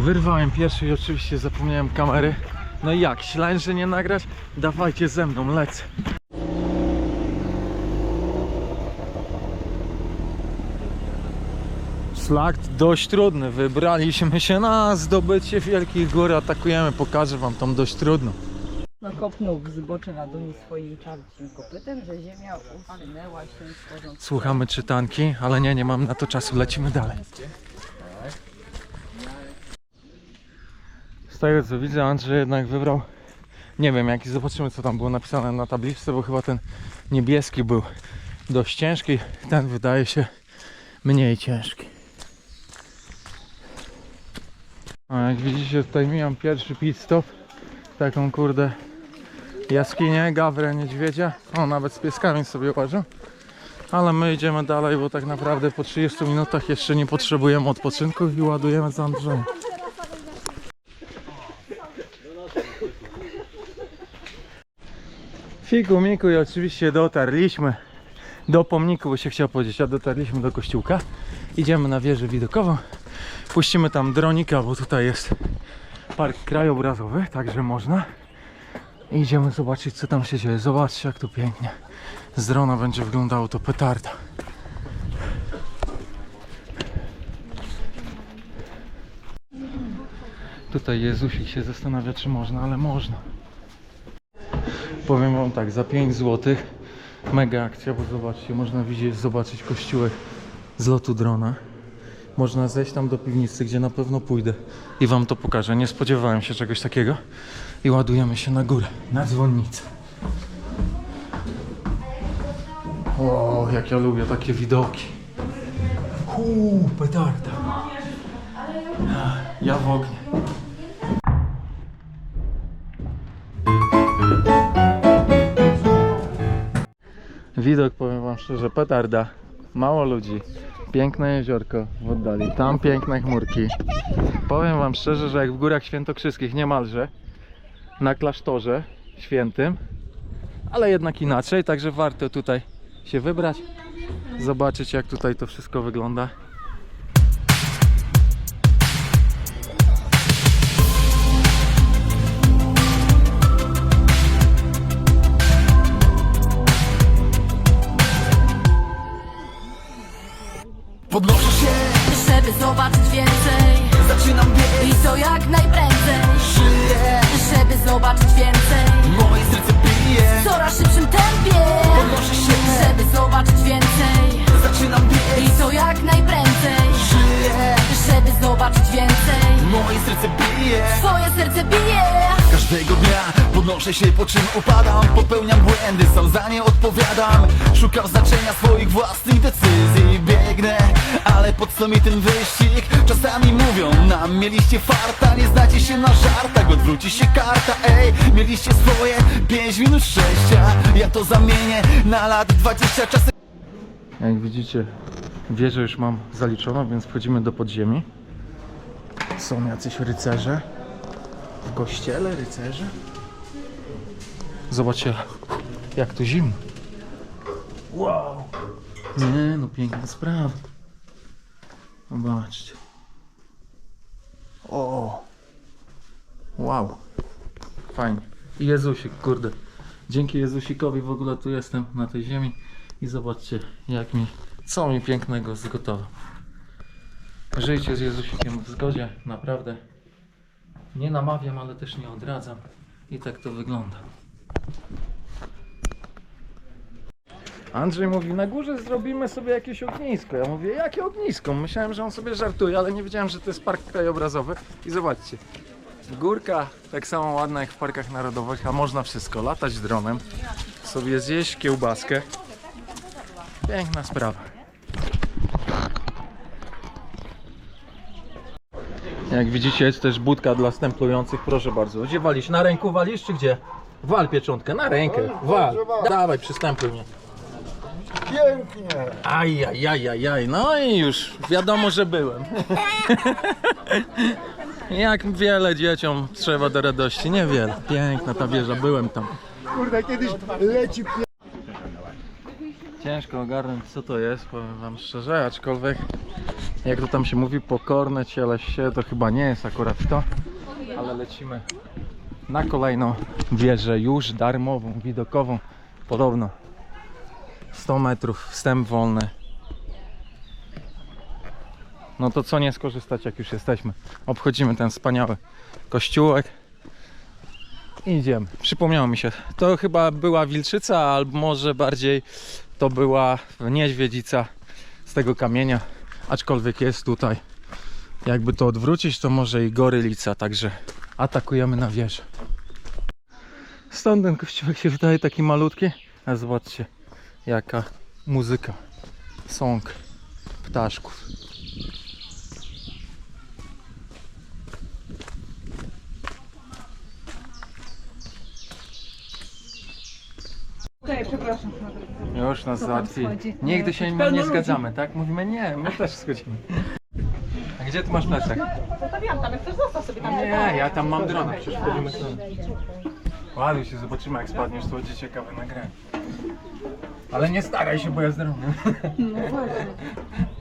Wyrwałem pierwszy i oczywiście zapomniałem kamery. No i jak? Ślałem, że nie nagrać? Dawajcie ze mną, lecę. Szlak dość trudny. Wybraliśmy się na zdobycie Wielkich Gór. Atakujemy. Pokażę wam tą dość trudną. No kopnął w zbocze na dół swoim czarnym kopytem, że ziemia usunęła się tworząc Słuchamy czytanki, ale nie, nie mam na to czasu. Lecimy dalej. Z tego co widzę, Andrzej jednak wybrał. Nie wiem, jaki zobaczymy, co tam było napisane na tabliczce, bo chyba ten niebieski był dość ciężki. Ten wydaje się mniej ciężki. A jak widzicie, tutaj mijam pierwszy pit stop. Taką kurde jaskinię, gawrę niedźwiedzia. O, nawet z pieskami sobie łażą. Ale my idziemy dalej, bo tak naprawdę po 30 minutach jeszcze nie potrzebujemy odpoczynku i ładujemy z Andrzejem. Figu, miku i oczywiście dotarliśmy do pomniku, bo się chciał powiedzieć, a dotarliśmy do kościółka. Idziemy na wieżę widokową. Puścimy tam dronika, bo tutaj jest park krajobrazowy, także można. I idziemy zobaczyć co tam się dzieje. Zobaczcie jak tu pięknie. Z drona będzie wyglądało to petarda. Tutaj Jezusik się zastanawia czy można, ale można. Powiem wam tak, za 5 zł mega akcja, bo zobaczcie, można widzieć, zobaczyć kościółek z lotu drona. Można zejść tam do piwnicy, gdzie na pewno pójdę i wam to pokażę. Nie spodziewałem się czegoś takiego. I ładujemy się na górę, na dzwonnicę. O, jak ja lubię takie widoki. Uuu, petarda. Ja w ognie. Widok, powiem wam szczerze, petarda. Mało ludzi. Piękne jeziorko w oddali. Tam piękne chmurki. Powiem wam szczerze, że jak w górach świętokrzyskich niemalże, na klasztorze świętym, ale jednak inaczej, także warto tutaj się wybrać, zobaczyć jak tutaj to wszystko wygląda. Podnoszę się, żeby zobaczyć więcej. Zaczynam bieg I to jak najprędzej. Żyję, Żeby zobaczyć więcej. Moje serce bije W coraz szybszym tempie. Podnoszę się, Żeby zobaczyć więcej. Zaczynam bieg I to jak najprędzej. Żyję, Żeby zobaczyć więcej moje serce bije. Twoje serce bije. Każdego dnia podnoszę się, po czym upadam. Popełniam błędy, sam za nie odpowiadam. Szukam znaczenia swoich własnych decyzji. Biegnę, ale po co mi ten wyścig? Czasami mówią nam, mieliście farta. Nie znacie się na żartach, odwróci się karta. Ej, mieliście swoje 5 minut szczęścia. Ja to zamienię na lat 20 czasem Jak widzicie, wieżę już mam zaliczoną, więc wchodzimy do podziemi. Są jacyś rycerze. W kościele rycerze. Zobaczcie, jak tu zimno. Wow! Nie, no piękna sprawa. Zobaczcie. O! Wow! Fajnie. Jezusik, kurde. Dzięki Jezusikowi w ogóle tu jestem na tej ziemi. I zobaczcie, jak mi, co mi pięknego zgotował. Żyjcie z Jezusikiem w zgodzie, naprawdę. Nie namawiam, ale też nie odradzam. I tak to wygląda. Andrzej mówi, na górze zrobimy sobie jakieś ognisko. Ja mówię, jakie ognisko? Myślałem, że on sobie żartuje, ale nie wiedziałem, że to jest park krajobrazowy. I zobaczcie, górka tak samo ładna jak w parkach narodowych, a można wszystko. Latać dronem, sobie zjeść kiełbaskę. Piękna sprawa. Jak widzicie jest też budka dla stemplujących, proszę bardzo. Gdzie walisz? Na ręku walisz czy gdzie? Wal pieczątkę, na rękę, wal. Dawaj, przystępuj mnie. Pięknie! Aj, aj, aj, aj, aj. No i już wiadomo, że byłem. Jak wiele dzieciom trzeba do radości, niewiele. Piękna ta wieża, byłem tam. Kurde, kiedyś leci Ciężko ogarnąć co to jest, powiem wam szczerze, aczkolwiek jak to tam się mówi, pokorne ciele się, to chyba nie jest akurat to, ale lecimy na kolejną wieżę, już darmową, widokową, podobno 100 metrów, wstęp wolny. No to co nie skorzystać, jak już jesteśmy. Obchodzimy ten wspaniały kościółek. Idziemy. Przypomniało mi się, to chyba była wilczyca, albo może bardziej to była niedźwiedzica z tego kamienia. Aczkolwiek jest tutaj. Jakby to odwrócić, to może i gorylica, także atakujemy na wieżę. Stąd ten kościółek się wydaje taki malutki, a zobaczcie jaka muzyka, song ptaszków. Już nas załatwi. Nigdy się nie, nie zgadzamy, tak? Mówimy nie, my też schodzimy. A gdzie ty masz plecak? Zostawiam tam, jak chcesz zostaw sobie tam. Nie, ja tam mam drona, przecież wchodzimy stąd. Ładuj się, zobaczymy jak spadniesz, to będzie ciekawe nagranie. Ale nie staraj się, bo ja zdrowy. Cyk.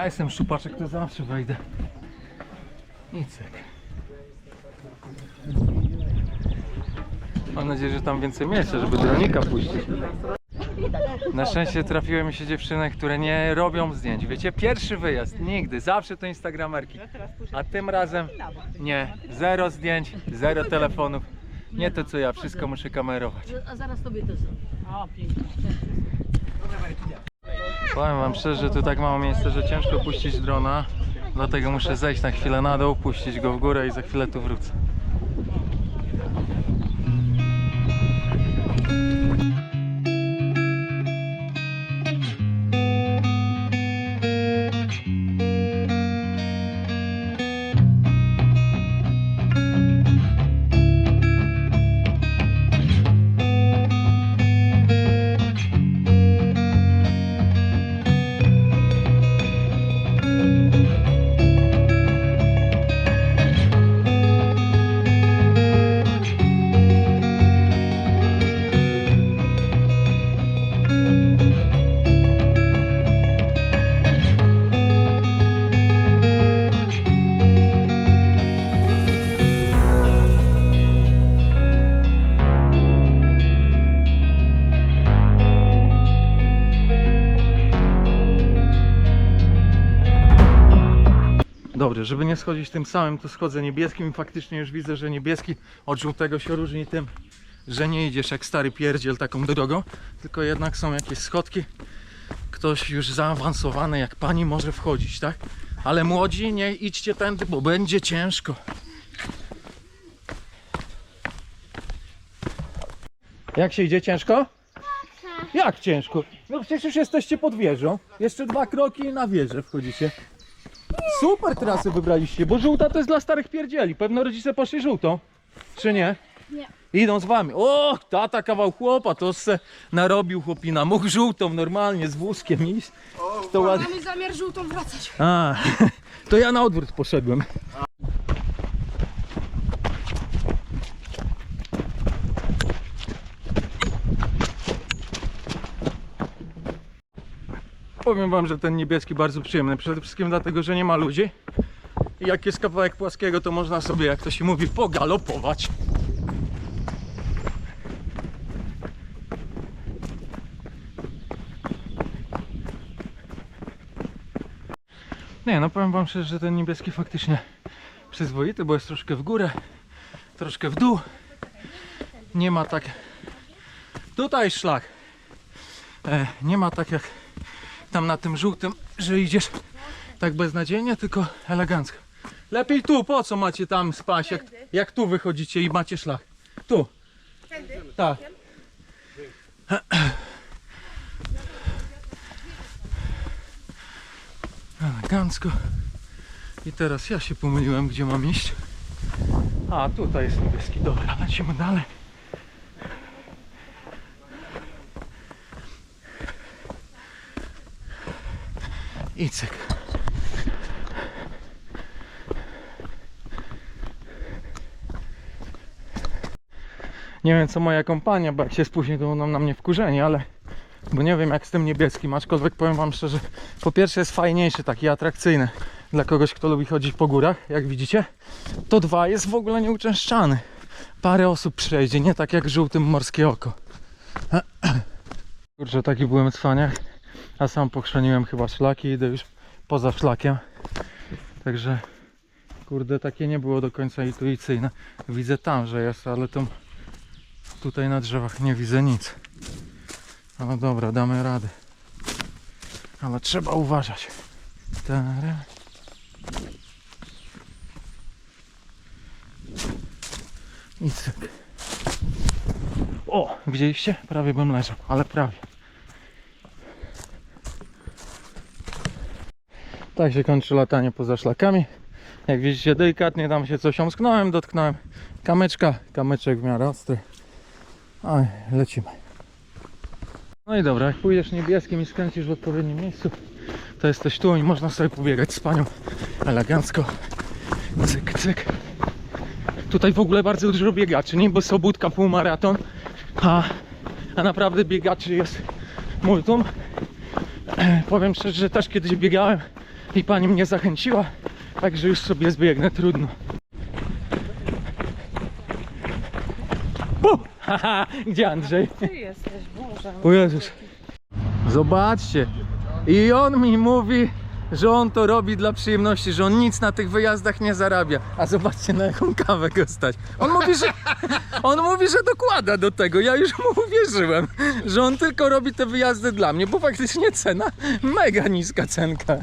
Ja jestem szczupaczek, to zawsze wejdę. I cyk. Mam nadzieję, że tam więcej miejsca, żeby dronika puścić. Na szczęście trafiły mi się dziewczyny, które nie robią zdjęć. Wiecie, pierwszy wyjazd, nigdy, zawsze to instagramerki. A tym razem nie, zero zdjęć, zero telefonów. Nie to co ja, wszystko muszę kamerować. A zaraz tobie to zrobię. O, pięknie. Powiem wam szczerze, tu tak mało miejsca, że ciężko puścić drona. Dlatego muszę zejść na chwilę na dół, puścić go w górę i za chwilę tu wrócę. Dobrze, żeby nie schodzić tym samym, to schodzę niebieskim i faktycznie już widzę, że niebieski od żółtego się różni tym, że nie idziesz jak stary pierdziel taką drogą, tylko jednak są jakieś schodki. Ktoś już zaawansowany jak pani może wchodzić, tak? Ale młodzi nie idźcie tędy, bo będzie ciężko. Jak się idzie ciężko? Jak ciężko? No przecież już jesteście pod wieżą. Jeszcze dwa kroki i na wieżę wchodzicie. Super trasy wybraliście, bo żółta to jest dla starych pierdzieli. Pewno rodzice poszli żółtą. Czy nie? Nie. Idą z wami. O, tata kawał chłopa, to se narobił chłopina. Mógł żółtą normalnie z wózkiem iść. To ładnie. Mamy zamiar żółtą wracać. A, to ja na odwrót poszedłem. Powiem wam, że ten niebieski bardzo przyjemny. Przede wszystkim dlatego, że nie ma ludzi. I jak jest kawałek płaskiego, to można sobie, jak to się mówi, pogalopować. Nie, no powiem wam szczerze, że ten niebieski faktycznie przyzwoity, bo jest troszkę w górę, troszkę w dół. Nie ma tak... Tutaj szlak. E, nie ma tak jak tam na tym żółtym, że idziesz tak beznadziejnie, tylko elegancko. Lepiej tu, po co macie tam spać, jak, jak tu wychodzicie i macie szlak? Tu. Tak. Elegancko. I teraz ja się pomyliłem, gdzie mam iść. A, tutaj jest niebieski. Dobra, lecimy dalej. i cyk. Nie wiem co moja kompania, bo jak się spóźni to ona na mnie wkurzeni, ale bo nie wiem jak z tym niebieskim, aczkolwiek powiem wam szczerze, po pierwsze jest fajniejszy, taki atrakcyjny dla kogoś, kto lubi chodzić po górach, jak widzicie. To dwa jest w ogóle nieuczęszczany. Parę osób przejdzie, nie tak jak żółtym morskie oko. Kurczę, taki byłem cwaniak a sam pochrzaniłem chyba szlaki, idę już poza szlakiem. Także kurde, takie nie było do końca intuicyjne. Widzę tam, że jest, ale tam tutaj na drzewach nie widzę nic. No dobra, damy radę. Ale trzeba uważać. Tara. I cyk. O, widzieliście? Prawie bym leżał, ale prawie. Tak się kończy latanie poza szlakami. Jak widzicie, delikatnie tam się coś omsknąłem, dotknąłem kamyczka. Kamyczek w miarę ostry. Oj, lecimy. No i dobra, jak pójdziesz niebieskim i skręcisz w odpowiednim miejscu, to jesteś tu i można sobie pobiegać z panią elegancko. Cyk, cyk. Tutaj w ogóle bardzo dużo biegaczy, nie? Bo Sobótka półmaraton, a, a naprawdę biegaczy jest multum. Powiem szczerze, że też kiedyś biegałem i pani mnie zachęciła, także już sobie zbiegnę, trudno. Bu! Haha, gdzie Andrzej? Ty jesteś, Boże. O Jezus. Zobaczcie. I on mi mówi, że on to robi dla przyjemności, że on nic na tych wyjazdach nie zarabia. A zobaczcie na jaką kawę go stać. On mówi, że on mówi, że dokłada do tego. Ja już mu uwierzyłem, że on tylko robi te wyjazdy dla mnie, bo faktycznie cena mega niska cenka.